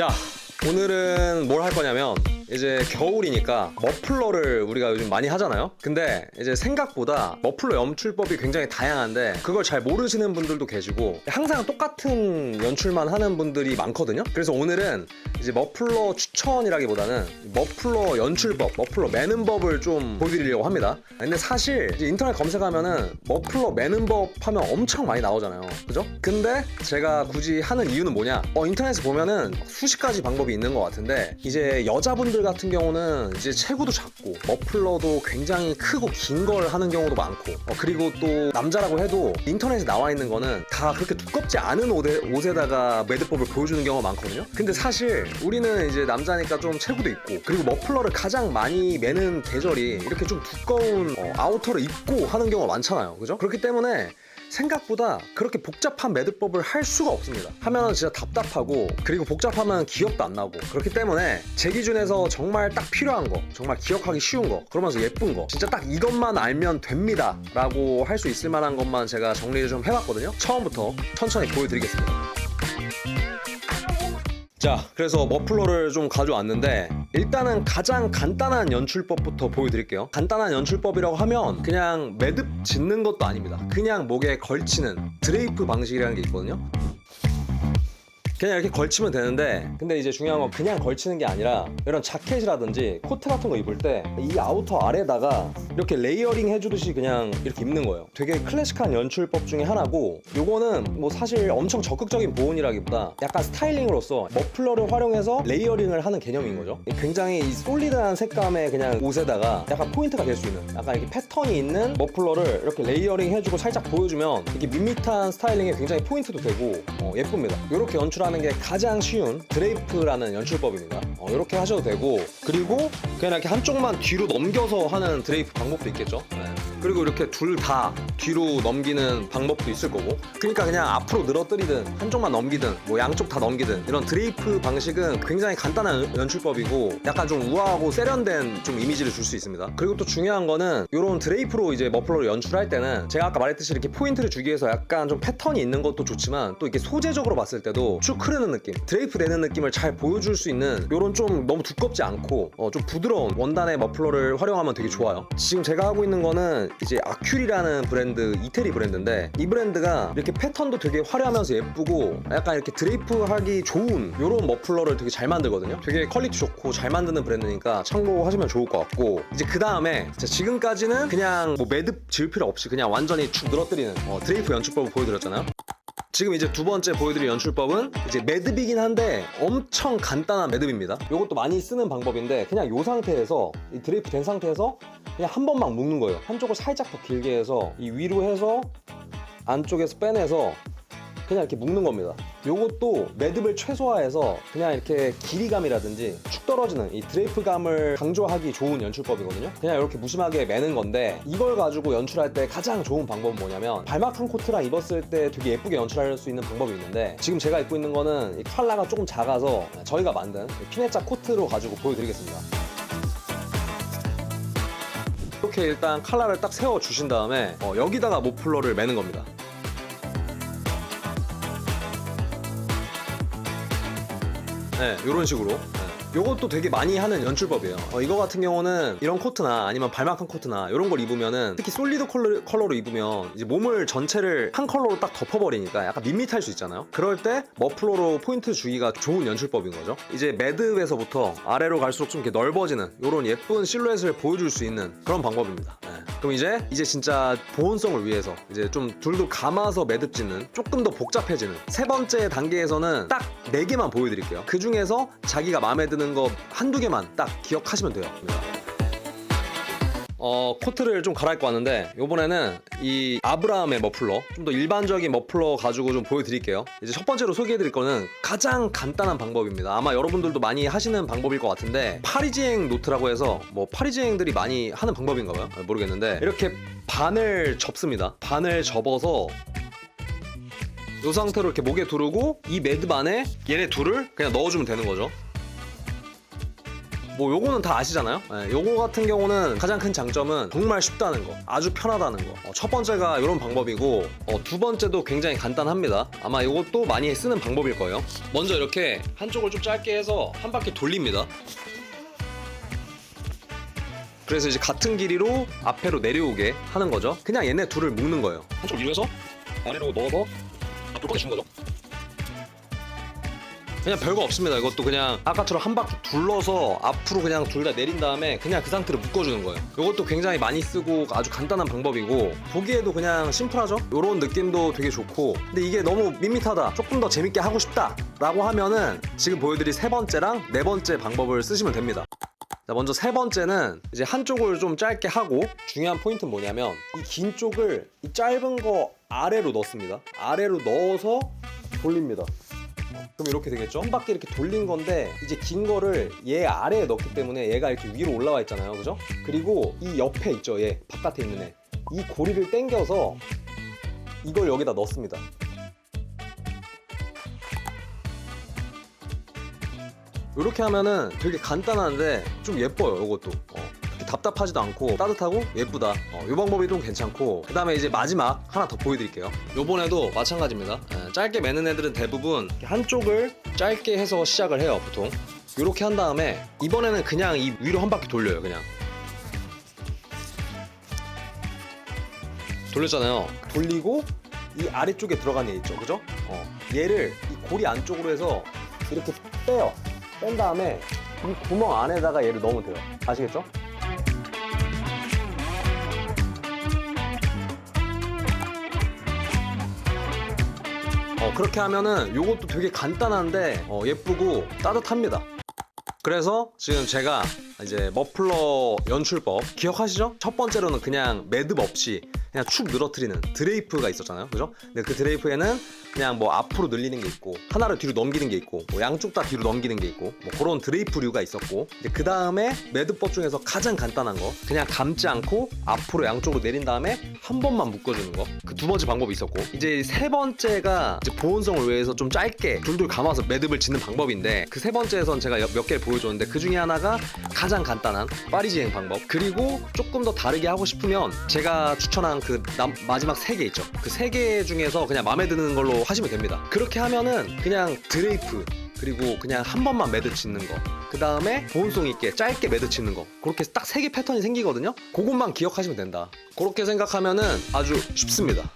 자, 오늘은 뭘 할 거냐면 이제 겨울이니까 머플러를 우리가 요즘 많이 하잖아요. 근데 이제 생각보다 머플러 연출법이 굉장히 다양한데 그걸 잘 모르시는 분들도 계시고 항상 똑같은 연출만 하는 분들이 많거든요. 그래서 오늘은 이제 머플러 추천이라기보다는 머플러 연출법, 머플러 매는 법을 좀 보여드리려고 합니다. 근데 사실 인터넷 검색하면은 머플러 매는 법 하면 엄청 많이 나오잖아요. 그죠? 근데 제가 굳이 하는 이유는 뭐냐? 어, 인터넷에 보면은 수십 가지 방법이 있는 것 같은데 이제 여자분들 같은 경우는 이제 체구도 작고 머플러도 굉장히 크고 긴 걸 하는 경우도 많고 어, 그리고 또 남자라고 해도 인터넷에 나와 있는 거는 다 그렇게 두껍지 않은 옷에, 옷에 다가 매듭법을 보여주는 경우가 많거든요. 근데 사실 우리는 이제 남자니까 좀 체구도 있고 그리고 머플러를 가장 많이 매는 계절이 이렇게 좀 두꺼운 어, 아우터를 입고 하는 경우가 많잖아요. 그죠? 그렇기 때문에 생각보다 그렇게 복잡한 매듭법을 할 수가 없습니다. 하면 진짜 답답하고 그리고 복잡하면 기억도 안 나고 그렇기 때문에 제 기준에서 정말 딱 필요한 거, 정말 기억하기 쉬운 거, 그러면서 예쁜 거, 진짜 딱 이것만 알면 됩니다. 라고 할 수 있을 만한 것만 제가 정리를 좀 해봤거든요. 처음부터 천천히 보여드리겠습니다. 자, 그래서 머플러를 좀 가져왔는데 일단은 가장 간단한 연출법부터 보여드릴게요. 간단한 연출법이라고 하면 그냥 매듭 짓는 것도 아닙니다. 그냥 목에 걸치는 드레이프 방식이라는 게 있거든요. 그냥 이렇게 걸치면 되는데 근데 이제 중요한 건 그냥 걸치는 게 아니라 이런 자켓이라든지 코트 같은 거 입을 때 이 아우터 아래다가 이렇게 레이어링 해주듯이 그냥 이렇게 입는 거예요. 되게 클래식한 연출법 중에 하나고 요거는 뭐 사실 엄청 적극적인 보온이라기보다 약간 스타일링으로서 머플러를 활용해서 레이어링을 하는 개념인 거죠. 굉장히 이 솔리드한 색감의 그냥 옷에다가 약간 포인트가 될 수 있는 약간 이렇게 패턴이 있는 머플러를 이렇게 레이어링 해주고 살짝 보여주면 이게 밋밋한 스타일링에 굉장히 포인트도 되고 어, 예쁩니다. 이렇게 연출하 는 게 가장 쉬운 드레이프라는 연출법입니다 어, 이렇게 하셔도 되고 그리고 그냥 이렇게 한쪽만 뒤로 넘겨서 하는 드레이프 방법도 있겠죠 네. 그리고 이렇게 둘 다 뒤로 넘기는 방법도 있을 거고. 그러니까 그냥 앞으로 늘어뜨리든 한쪽만 넘기든 뭐 양쪽 다 넘기든 이런 드레이프 방식은 굉장히 간단한 연- 연출법이고 약간 좀 우아하고 세련된 좀 이미지를 줄 수 있습니다. 그리고 또 중요한 거는 이런 드레이프로 이제 머플러를 연출할 때는 제가 아까 말했듯이 이렇게 포인트를 주기 위해서 약간 좀 패턴이 있는 것도 좋지만 또 이렇게 소재적으로 봤을 때도 쭉 흐르는 느낌 드레이프 되는 느낌을 잘 보여줄 수 있는 이런 좀 너무 두껍지 않고 어, 좀 부드러운 원단의 머플러를 활용하면 되게 좋아요. 지금 제가 하고 있는 거는 이제 아큐리라는 브랜드 이태리 브랜드인데 이 브랜드가 이렇게 패턴도 되게 화려하면서 예쁘고 약간 이렇게 드레이프 하기 좋은 이런 머플러를 되게 잘 만들거든요. 되게 퀄리티 좋고 잘 만드는 브랜드니까 참고하시면 좋을 것 같고 이제 그 다음에 지금까지는 그냥 뭐 매듭 지을 필요 없이 그냥 완전히 축 늘어뜨리는 어, 드레이프 연출법을 보여드렸잖아요 지금 이제 두 번째 보여드릴 연출법은 이제 매듭이긴 한데 엄청 간단한 매듭입니다. 이것도 많이 쓰는 방법인데 그냥 이 상태에서 이 드레이프 된 상태에서 그냥 한 번만 묶는 거예요. 한쪽을 살짝 더 길게 해서 이 위로 해서 안쪽에서 빼내서 그냥 이렇게 묶는 겁니다. 요것도 매듭을 최소화해서 그냥 이렇게 길이감이라든지 축 떨어지는 이 드레이프감을 강조하기 좋은 연출법이거든요. 그냥 이렇게 무심하게 매는 건데 이걸 가지고 연출할 때 가장 좋은 방법은 뭐냐면 발막한 코트랑 입었을 때 되게 예쁘게 연출할 수 있는 방법이 있는데 지금 제가 입고 있는 거는 이 컬러가 조금 작아서 저희가 만든 이 피네짜 코트로 가지고 보여드리겠습니다. 이렇게 일단 칼라를 딱 세워 주신 다음에 어, 여기다가 모플러를 매는 겁니다. 네, 이런 식으로. 네. 요것도 되게 많이 하는 연출법이에요. 어, 이거 같은 경우는 이런 코트나 아니면 발막한 코트나 이런 걸 입으면은 특히 솔리드 컬러, 컬러로 입으면 이제 몸을 전체를 한 컬러로 딱 덮어버리니까 약간 밋밋할 수 있잖아요. 그럴 때 머플러로 포인트 주기가 좋은 연출법인 거죠. 이제 매듭에서부터 아래로 갈수록 좀 이렇게 넓어지는 이런 예쁜 실루엣을 보여줄 수 있는 그런 방법입니다. 네. 그럼 이제 이제 진짜 보온성을 위해서 이제 좀 둘도 감아서 매듭 짓는 조금 더 복잡해지는 세 번째 단계에서는 딱 네 개만 보여드릴게요. 그 중에서 자기가 마음에 드는 거 한두 개만 딱 기억하시면 돼요. 어, 코트를 좀 갈아입고 왔는데, 요번에는 이 아브라함의 머플러, 좀 더 일반적인 머플러 가지고 좀 보여드릴게요. 이제 첫 번째로 소개해드릴 거는 가장 간단한 방법입니다. 아마 여러분들도 많이 하시는 방법일 것 같은데, 파리지행 노트라고 해서, 뭐, 파리지행들이 많이 하는 방법인가 봐요. 아, 모르겠는데, 이렇게 반을 접습니다. 반을 접어서, 이 상태로 이렇게 목에 두르고, 이 매듭 안에 얘네 둘을 그냥 넣어주면 되는 거죠. 뭐 요거는 다 아시잖아요. 예, 요거 같은 경우는 가장 큰 장점은 정말 쉽다는 거, 아주 편하다는 거. 어, 첫 번째가 이런 방법이고 어, 두 번째도 굉장히 간단합니다. 아마 요것도 많이 쓰는 방법일 거예요. 먼저 이렇게 한쪽을 좀 짧게 해서 한 바퀴 돌립니다. 그래서 이제 같은 길이로 앞으로 내려오게 하는 거죠. 그냥 얘네 둘을 묶는 거예요. 한쪽 위로 해서 아래로 넣어서 앞으로 꺼내주는 거죠. 그냥 별거 없습니다. 이것도 그냥 아까처럼 한 바퀴 둘러서 앞으로 그냥 둘 다 내린 다음에 그냥 그 상태로 묶어주는 거예요. 이것도 굉장히 많이 쓰고 아주 간단한 방법이고 보기에도 그냥 심플하죠? 이런 느낌도 되게 좋고 근데 이게 너무 밋밋하다 조금 더 재밌게 하고 싶다 라고 하면은 지금 보여드릴 세 번째랑 네 번째 방법을 쓰시면 됩니다. 자, 먼저 세 번째는 이제 한쪽을 좀 짧게 하고 중요한 포인트는 뭐냐면 이 긴 쪽을 이 짧은 거 아래로 넣습니다. 아래로 넣어서 돌립니다. 그럼 이렇게 되겠죠? 한 바퀴 이렇게 돌린 건데 이제 긴 거를 얘 아래에 넣기 때문에 얘가 이렇게 위로 올라와 있잖아요. 그죠? 그리고 이 옆에 있죠. 얘 바깥에 있는 애. 이 고리를 당겨서 이걸 여기다 넣습니다. 이렇게 하면은 되게 간단한데 좀 예뻐요. 이것도. 어. 답답하지도 않고 따뜻하고 예쁘다. 어, 이 방법이 좀 괜찮고 그 다음에 이제 마지막 하나 더 보여드릴게요. 요번에도 마찬가지입니다. 예, 짧게 매는 애들은 대부분 한쪽을 짧게 해서 시작을 해요. 보통 이렇게 한 다음에 이번에는 그냥 이 위로 한 바퀴 돌려요. 그냥 돌렸잖아요. 돌리고 이 아래쪽에 들어간 애 있죠, 그죠? 어, 얘를 이 고리 안쪽으로 해서 이렇게 빼요. 뺀 다음에 이 구멍 안에다가 얘를 넣으면 돼요. 아시겠죠? 어, 그렇게 하면은 요것도 되게 간단한데 어, 예쁘고 따뜻합니다. 그래서 지금 제가 이제 머플러 연출법 기억하시죠? 첫 번째로는 그냥 매듭 없이 그냥 축 늘어뜨리는 드레이프가 있었잖아요. 그죠? 근데 그 드레이프에는 그냥 뭐 앞으로 늘리는 게 있고 하나를 뒤로 넘기는 게 있고 뭐 양쪽 다 뒤로 넘기는 게 있고 뭐 그런 드레이프류가 있었고 그 다음에 매듭법 중에서 가장 간단한 거 그냥 감지 않고 앞으로 양쪽으로 내린 다음에 한 번만 묶어주는 거 그 두 번째 방법이 있었고 이제 세 번째가 이제 보온성을 위해서 좀 짧게 둘둘 감아서 매듭을 짓는 방법인데 그 세 번째에선 제가 몇 개를 보여줬는데 그 중에 하나가 가장 간단한 파리 지행 방법 그리고 조금 더 다르게 하고 싶으면 제가 추천한 그 남- 마지막 세 개 있죠 그 세 개 중에서 그냥 마음에 드는 걸로 하시면 됩니다 그렇게 하면은 그냥 드레이프 그리고 그냥 한 번만 매듭 짓는 거. 그 다음에 보온성 있게 짧게 매듭 짓는 거. 그렇게 딱 세 개 패턴이 생기거든요. 그것만 기억하시면 된다. 그렇게 생각하면은 아주 쉽습니다.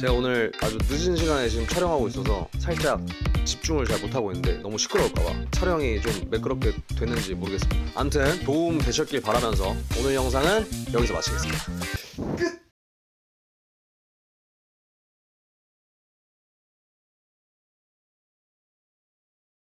제가 오늘 아주 늦은 시간에 지금 촬영하고 있어서 살짝 집중을 잘 못하고 있는데 너무 시끄러울까봐 촬영이 좀 매끄럽게 됐는지 모르겠습니다. 아무튼 도움 되셨길 바라면서 오늘 영상은 여기서 마치겠습니다. 끝!